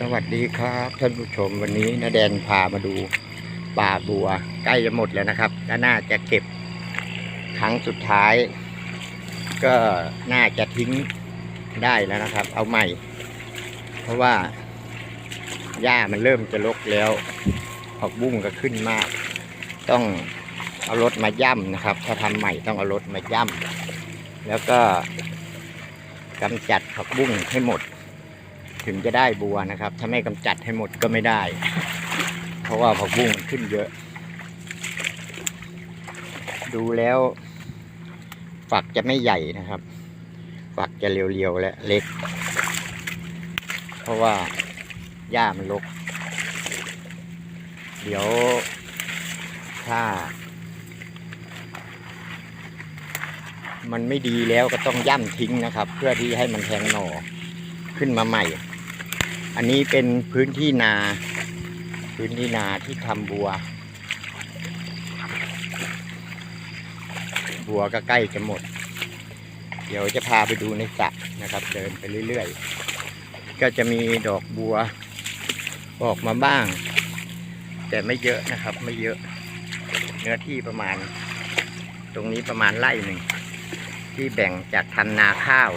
สวัสดีครับท่านผู้ชมวันนี้นาแดนพามาดูป่าบัว ใกล้จะหมดแล้วนะครับก็น่าจะเก็บครั้งสุดท้าย ก็น่าจะทิ้งได้แล้วนะครับ เอาใหม่ เพราะว่าหญ้ามันเริ่มจะรกแล้วผักบุ้งก็ขึ้นมาก ต้องเอารถมาย่ำนะครับ ถ้าทำใหม่ต้องเอารถมาย่ำแล้วก็กำจัดผักบุ้งให้หมด ถึงจะได้บัวนะครับ ถ้าไม่กำจัดให้หมดก็ไม่ได้ เพราะว่าผักบุ้งมันขึ้นเยอะ ดูแล้ว ฝักจะไม่ใหญ่นะครับ ฝักจะเรียวๆและเล็ก เพราะว่าหญ้ามันรกเดี๋ยวถ้า มันไม่ดีแล้วก็ต้องย่ำทิ้งนะครับ เพื่อที่ให้มันแทงหน่อขึ้นมาใหม่ อันนี้เป็นพื้นที่นา พื้นที่นาที่ทำบัว บัวก็ใกล้จะหมด เดี๋ยวจะพาไปดูในสระนะครับ เดินไปเรื่อยๆ ก็จะมีดอกบัวออกมาบ้าง แต่ไม่เยอะนะครับ ไม่เยอะ เนื้อที่ประมาณ ตรงนี้ประมาณไร่หนึ่งที่แบ่งจากทำนาข้าว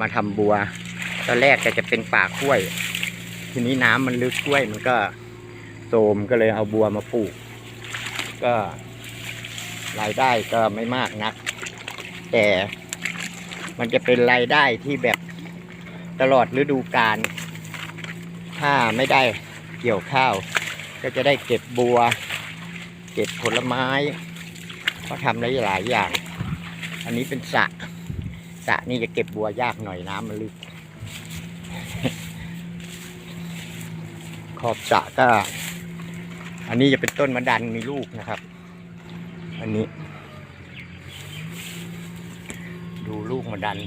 มาทำบัว ตอนแรกก็จะเป็นป่ากล้วย ทีนี้น้ำมันลึกกล้วยมันก็โทมก็เลยเอาบัวมาปลูก ก็รายได้ก็ไม่มากนัก แต่มันจะเป็นรายได้ที่แบบตลอดฤดูกาลถ้าไม่ได้เกี่ยวข้าว ก็จะได้เก็บบัว เก็บผลไม้ก็ทำได้หลายอย่าง อันนี้เป็นสระสระนี่จะเก็บบัวยากหน่อยน้ำมันลึก ขอบสระก็ อันนี้จะเป็นต้นมะดันมีลูกนะครับ อันนี้ ดูลูกมะดัน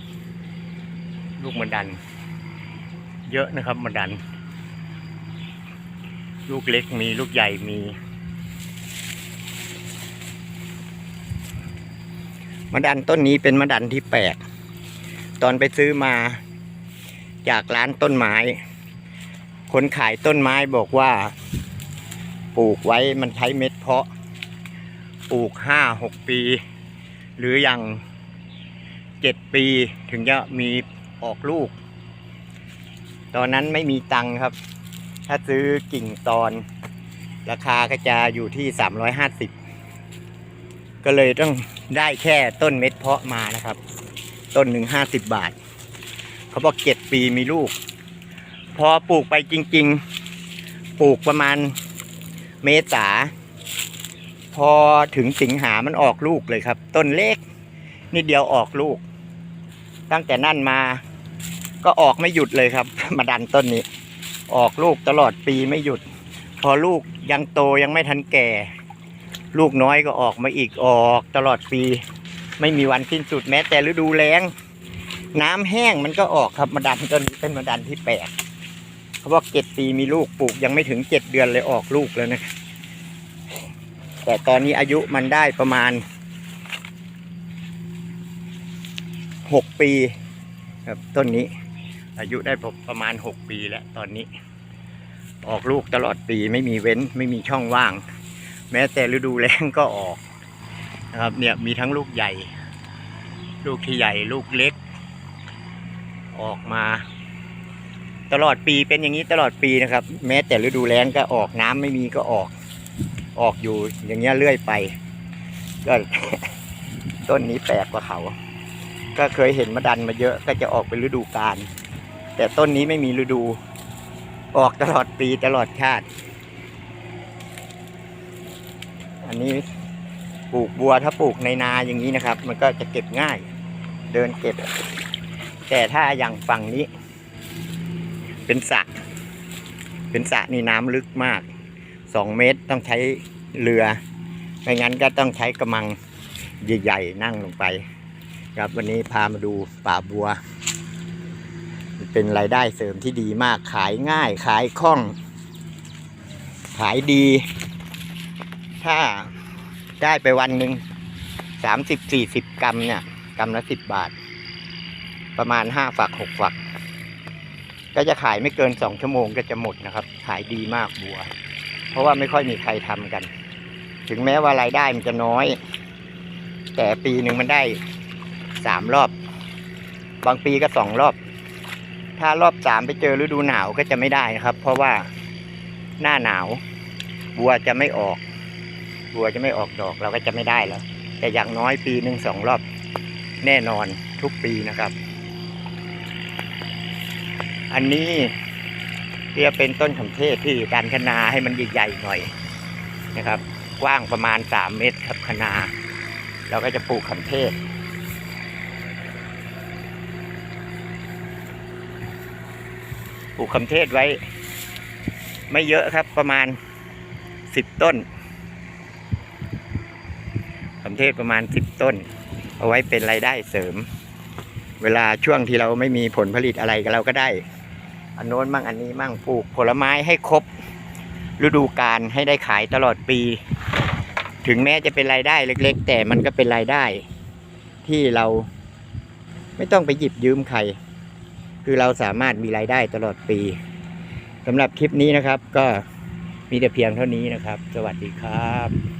ลูกมะดัน เยอะนะครับมะดัน ลูกเล็กมีลูกใหญ่มีมะดันต้นนี้เป็นมะดันที่แปลกตอนไปซื้อมา จากร้านต้นไม้ คนขายต้นไม้บอกว่า ปลูกไว้มันใช้เม็ดเพาะ ปลูกห้าหกปี หรืออย่างเจ็ดปีถึงจะมีออกลูก ตอนนั้นไม่มีตังค์ครับ ถ้าซื้อกิ่งตอน ราคาก็จะอยู่ที่สามร้อยห้าสิบก็เลยต้องได้แค่ต้นเม็ดเพาะมานะครับ ต้นหนึ่งห้าสิบบาท เขาบอกเจ็ดปีมีลูก พอปลูกไปจริง ๆ ปลูกประมาณเมษาพอถึงสิงหามันออกลูกเลยครับ ต้นเล็กนิดเดียวออกลูก ตั้งแต่นั่นมาก็ออกไม่หยุดเลยครับ มาดันต้นนี้ ออกลูกตลอดปีไม่หยุด พอลูกยังโตยังไม่ทันแก่ ลูกน้อยก็ออกมาอีกออกตลอดปี ไม่มีวันสิ้นสุดแม้แต่ฤดูแล้ง น้ำแห้งมันก็ออกครับมาดันต้นนี้เป็นมาดันที่แปลกเขาบอกเจ็ดปีมีลูกปลูกยังไม่ถึงเจ็ดเดือนเลยออกลูกแล้วนะครับแต่ตอนนี้อายุมันได้ประมาณหกปีครับต้นนี้ อายุได้ประมาณหกปีแล้วตอนนี้ ออกลูกตลอดปีไม่มีเว้นไม่มีช่องว่าง แม้แต่ฤดูแล้งก็ออกนะครับเนี่ยมีทั้งลูกใหญ่ ลูกที่ใหญ่ลูกเล็ก ออกมา ตลอดปีเป็นอย่างนี้ตลอดปีนะครับ แม้แต่ฤดูแล้งก็ออกน้ำไม่มีก็ออก ออกอยู่อย่างเงี้ยเรื่อยไปก็ต้นนี้แปลกกว่าเขา ก็เคยเห็นมะดันมาเยอะก็จะออกเป็นฤดูกาลแต่ต้นนี้ไม่มีฤดู ออกตลอดปีตลอดชาติ อันนี้ปลูกบัวถ้าปลูกในนาอย่างนี้นะครับ มันก็จะเก็บง่าย เดินเก็บ แต่ถ้าอย่างฝั่งนี้ เป็นสระเป็นสระนี่น้ำลึกมากสองเมตรต้องใช้เรือ ไม่งั้นก็ต้องใช้กระมังใหญ่ๆนั่งลงไป ครับวันนี้พามาดูป่าบัว เป็นรายได้เสริมที่ดีมากขายง่ายขายคล่อง ขายดี ถ้าได้ไปวันหนึ่งสามสิบสี่สิบกรัมเนี่ยกรัมละสิบบาท ประมาณห้าฝักหกฝัก ก็จะขายไม่เกินสองชั่วโมงก็จะหมดนะครับ ขายดีมากบัว เพราะว่าไม่ค่อยมีใครทำกัน ถึงแม้ว่ารายได้มันจะน้อย แต่ปีหนึ่งมันได้สามรอบ บางปีก็สองรอบ ถ้ารอบสามไปเจอฤดูหนาวก็จะไม่ได้นะครับ เพราะว่าหน้าหนาว บัวจะไม่ออก บัวจะไม่ออกดอกเราก็จะไม่ได้แล้วแต่อย่างน้อยปีหนึ่งสองรอบแน่นอนทุกปีนะครับ อันนี้เรียกเป็นต้นขมเทศที่การคนาให้มันใหญ่ๆหน่อยนะครับ กว้างประมาณสามเมตรครับคนาเราก็จะปลูกขมเทศปลูกขมเทศไว้ ไม่เยอะครับประมาณสิบต้นขมเทศประมาณสิบต้น เอาไว้เป็นรายได้เสริม เวลาช่วงที่เราไม่มีผลผลิตอะไรก็เราก็ได้ อันโน้นมั่งอันนี้มั่งปลูกผลไม้ให้ครบ ฤดูกาลให้ได้ขายตลอดปี ถึงแม้จะเป็นรายได้เล็ก ๆ แต่มันก็เป็นรายได้ ที่เราไม่ต้องไปหยิบยืมใคร คือเราสามารถมีรายได้ตลอดปีสำหรับคลิปนี้นะครับ ก็มีแต่เพียงเท่านี้นะครับ สวัสดีครับ